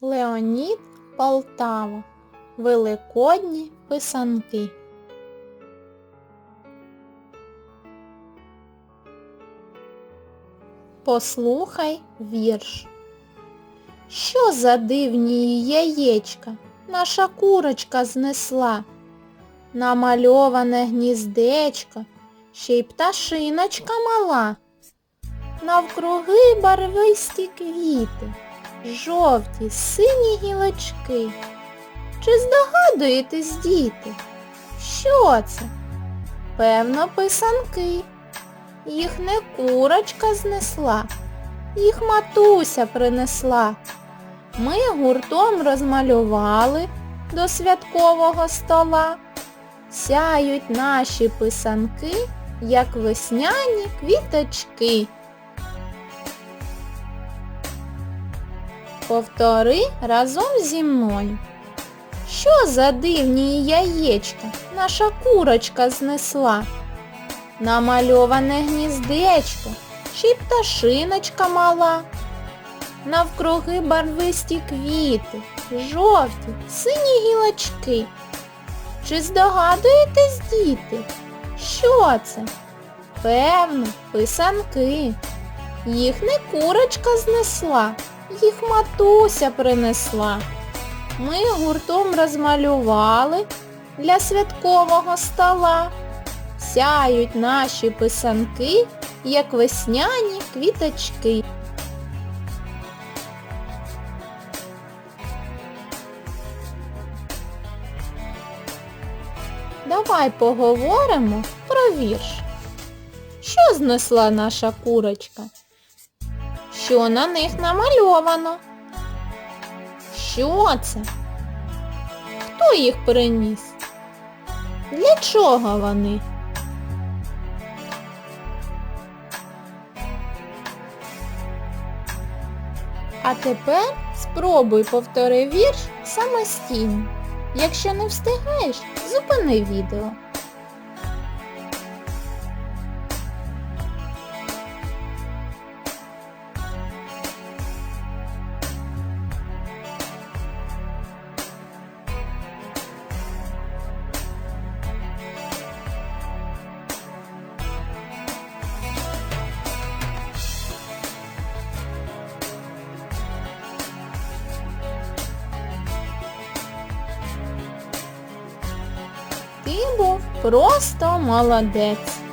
Леонід Полтава. Великодні писанки. Послухай вірш. Що за дивні яєчка наша курочка знесла? Намальоване гніздечко, ще й пташиночка мала. Навкруги барвисті квіти, жовті, сині гілочки. Чи здогадуєтесь, діти? Що це? Певно, писанки. Їх не курочка знесла, їх матуся принесла. Ми гуртом розмалювали до святкового стола. Сяють наші писанки, як весняні квіточки. Повтори разом зі мною. Що за дивні яєчка наша курочка знесла? Намальоване гніздечко, й пташиночка мала. Навкруги барвисті квіти, жовті, сині гілочки. Чи здогадуєтесь, діти? Що це? Певно, писанки. Їх не курочка знесла, їх матуся принесла. Ми гуртом розмалювали для святкового стола. Сяють наші писанки, як весняні квіточки. Давай поговоримо про вірш. Що знесла наша курочка? Що на них намальовано? Що це? Хто їх приніс? Для чого вони? А тепер спробуй повтори вірш самостійно. Якщо не встигаєш, зупини відео. Ти просто молодець.